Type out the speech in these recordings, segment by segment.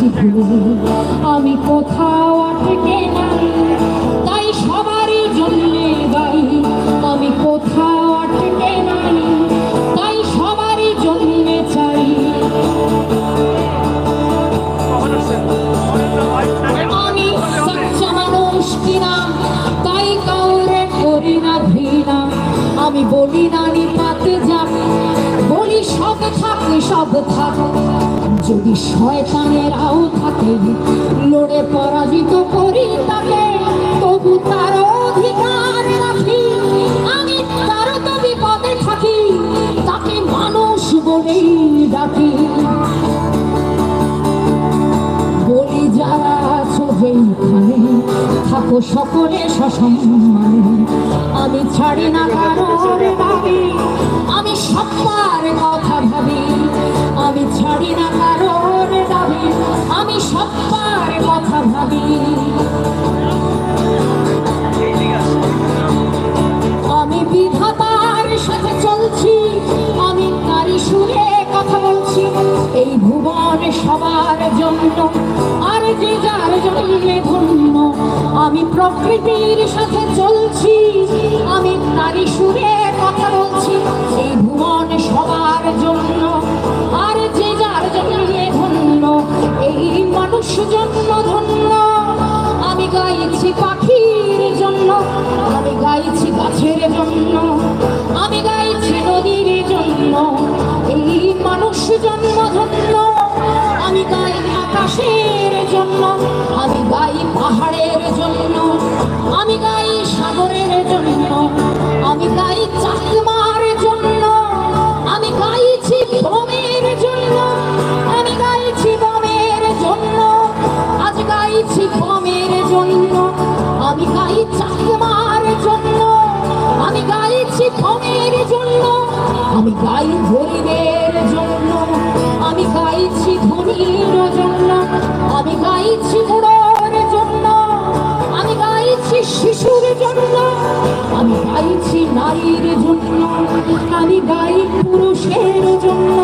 গেছি ভুলে আমি কোথাও যদি শয়তানেরাও থাকে, লড়ে পরাজিত করি তাকে, তবু তার অধিকার রাখি। আমি তার তো বিপদে থাকি, তাকে মানুষ বলেই ডাকি। বলি, যারা আছো যেইখানে, থাকো সকলে সসম্মানে। আমি ছাড়ি না কারোর আমি ছাড়ি না দাবি কথা ভাবি। আমি বিধাতার সাথে চলছি, আমি নারী সুরে কথা বলছি। এই ভুবন সবার জন্য, আর যে যার জন্যে ধন্য, আমি প্রকৃতির সাথে চলছি, আমি নারী সুরে কথা বলছি। এই ভুবন সবার জন্য এই মানুষ জন্ম ধন্য। আমি গাইছি পাখির জন্য, আমি গাইছি গাছের জন্য, আমি গাইছি নদীর জন্য। এই মানুষ জন্ম গাইছি জন্য, আমি গাই গরিবের জন্য, আমি গাইছি ধনীর জন্য, আমি গাইছি বুড়োর জন্য, আমি গাইছি শিশুর জন্য, আমি গাইছি নারীর জন্য, আমি গাই পুরুষের জন্য,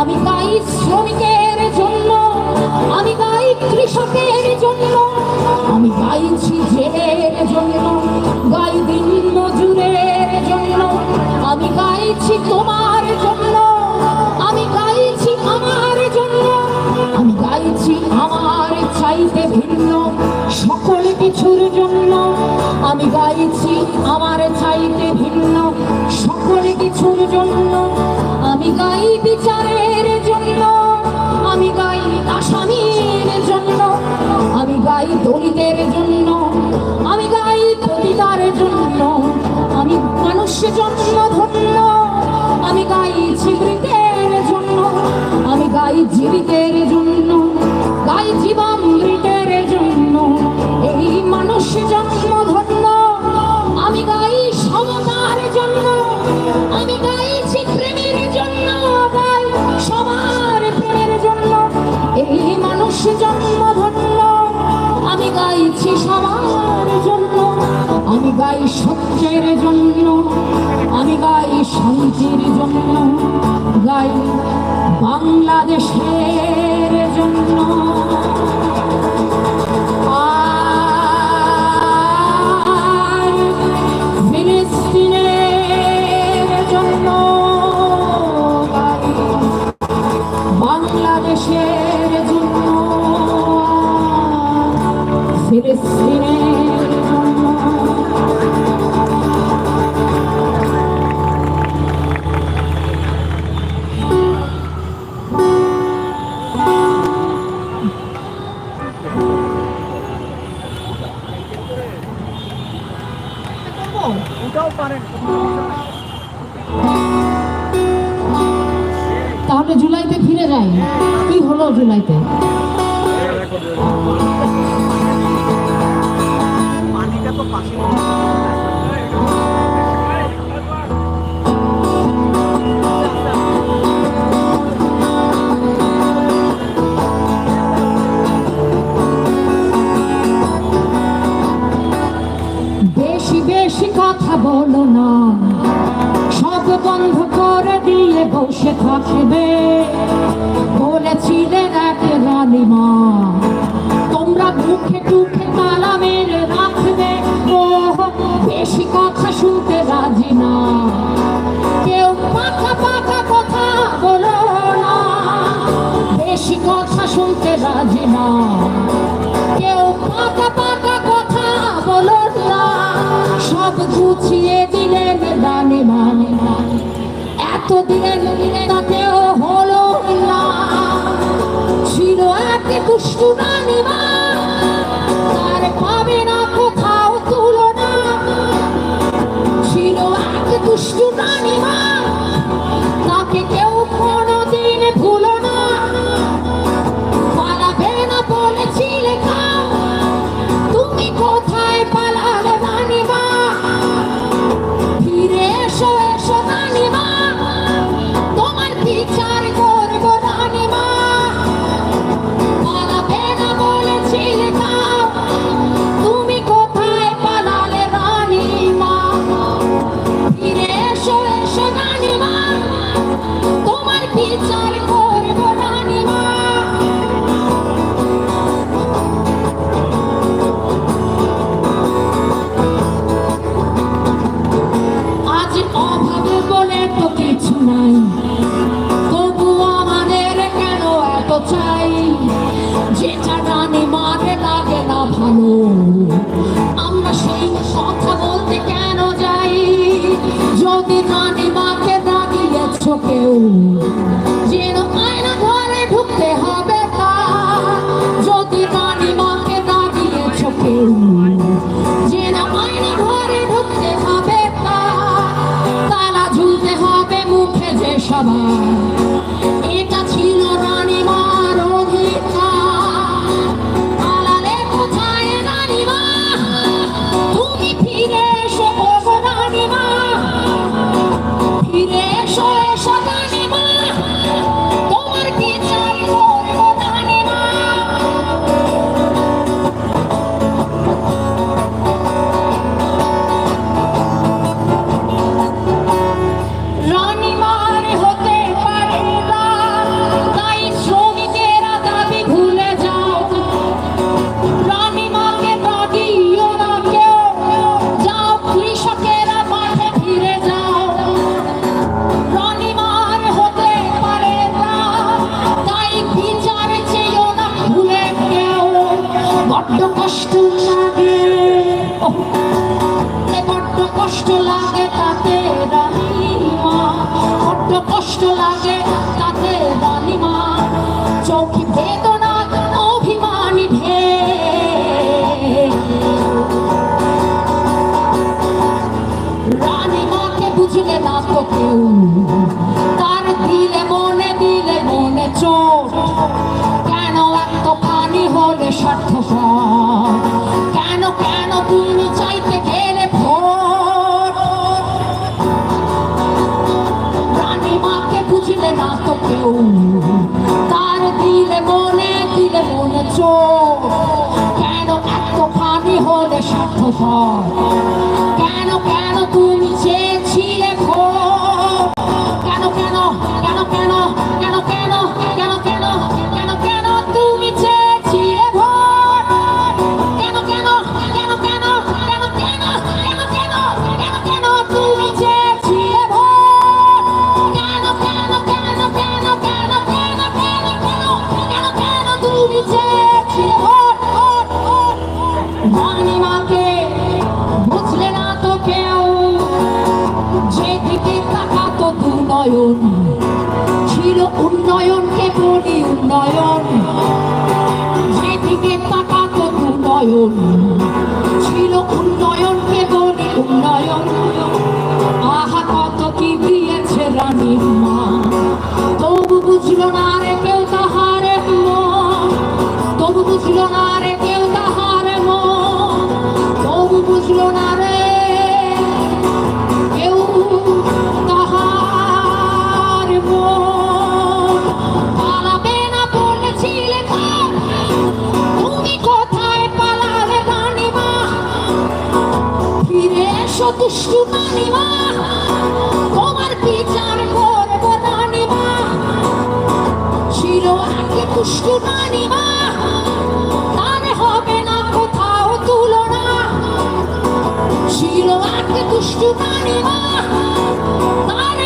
আমি গাই শ্রমিকের জন্য, আমি গাই কৃষকের জন্য, আমি গাইছি জেলের জন্য, গাই গাইছি তোমার জন্য। আমি গাইছি আমার জন্য। আমি গাইছি আমার চাইতে ভিন্ন সকল কিছুর জন্য। আমি গাইছি আমার চাইতে ভিন্ন সকল কিছুর জন্য। আমি গাই বিচারের জন্য। আমি গাই আসামির জন্য। আমি গাই দলিতের জন্য। গাইছি সবার জন্য। আমি গাই সত্যের জন্য। আমি গাই শান্তির জন্য। গাই বাংলাদেশের জন্য। তাহলে জুলাইতে ফিরে যাই। কি হলো জুলাইতে? বেশি বেশি কথা বলো না। সব বন্ধ করে দিয়ে বসে থাকবে। বলেছিলেন এক রানী মা তোমরা মুখে টুখে তালা মেরে না বেশি কথা শুনতে রাজি না। কেউ পাখা কথা বলো না। বেশি কথা শুনতে রাজি না। কেউ পাকা পাকা কথা বলো না। সব গুছিয়ে দিলেন দানে মানে। এতদিন তাতেও হলো না। ছিল এক দুষ্টু বড্ড কষ্ট লাগে। বড্ড কষ্ট লাগে তাতে রানীমা বড্ড কষ্ট লাগে তাতে রানীমা চোখ বেদনা, অভিমানী ভে রানিমাকে বুঝলে না তো কেউ। হবে স্বার্থপর কেন কেন না তো কেউ। তার দিলে মনে দিলে মনে চোর কেন এত ফানি হলে স্বার্থপর কেন কেন উন্নয়ন ছিল উন্নয়ন কেবলই উন্নয়ন? সেদিকে তাকাতো উন্নয়ন ছিল উন্নয়ন কেবলই উন্নয়ন। আহা কত কি দিয়েছে রানীর মা। তবু বুঝলো না রেখে düştü benim ahlar ah, ah.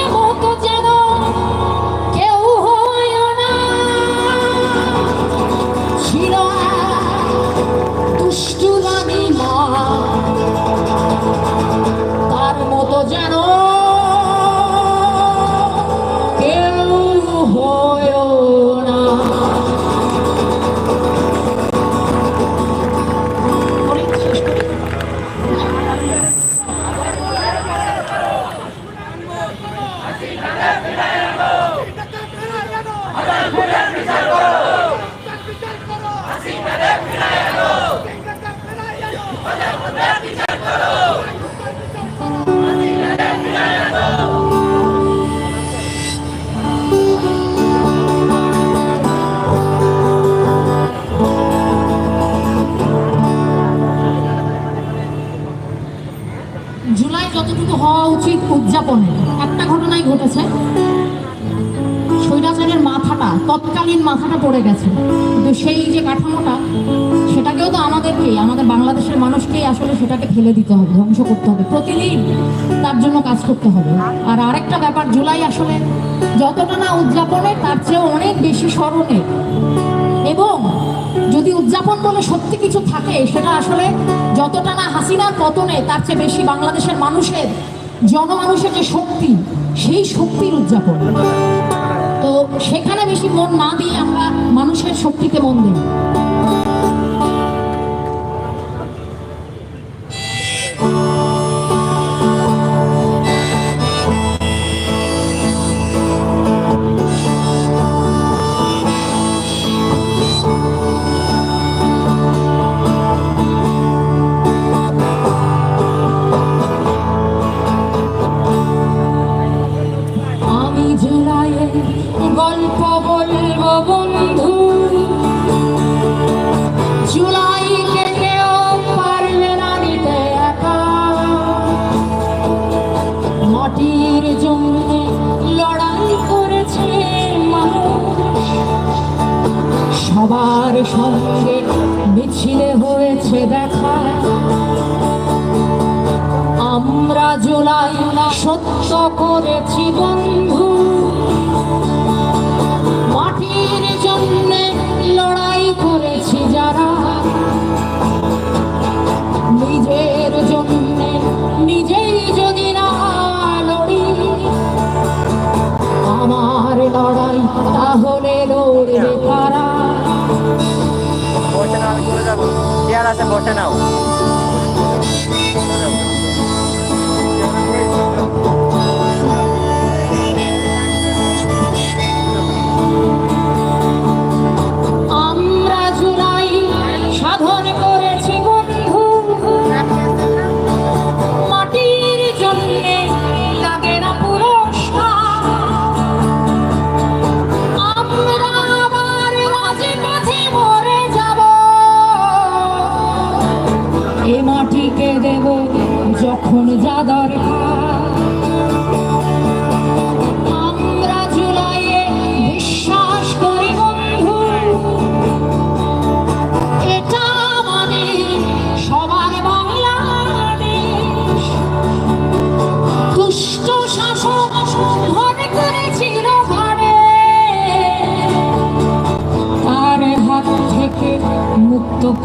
যতটুকু হওয়া উচিত উদযাপনের একটা ঘটনাই ঘটেছে। স্বৈরাচারের মাথাটা, তৎকালীন মাথাটা পড়ে গেছে। কিন্তু সেই যে কাঠামোটা, সেটাকেও তো আমাদেরকেই আমাদের বাংলাদেশের মানুষকেই আসলে সেটাকে ফেলে দিতে হবে, ধ্বংস করতে হবে। প্রতিদিন তার জন্য কাজ করতে হবে। আর আরেকটা ব্যাপার, জুলাই আসলে যতটা না উদযাপনে, তার চেয়ে অনেক বেশি স্মরণে এবং বলে সত্যি কিছু থাকে, সেটা আসলে যতটা না হাসিনার পতনে, তার চেয়ে বেশি বাংলাদেশের মানুষের, জনমানুষের যে শক্তি, সেই শক্তির উদযাপন। তো সেখানে বেশি মন না দিয়ে আমরা মানুষের শক্তিতে মন দিই। সঙ্গে মিছিলে হয়েছে দেখা। আমরা জুলাই সত্য করেছি বন্ধু। মাটির জন্য লড়াই করেছি যারা। নিজের জন্য আমার লড়াই তাহলে লড়বে কারা বসে নাও বসে নাও?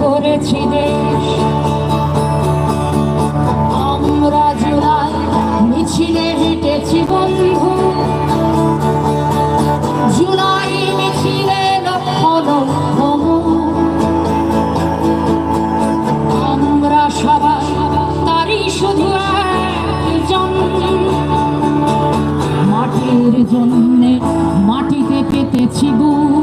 করেছি দেশ। আমরা মিছিলে হেঁটেছি বন্ধু। তারই মাটির জন্যে মাটিতে পেতেছি বুক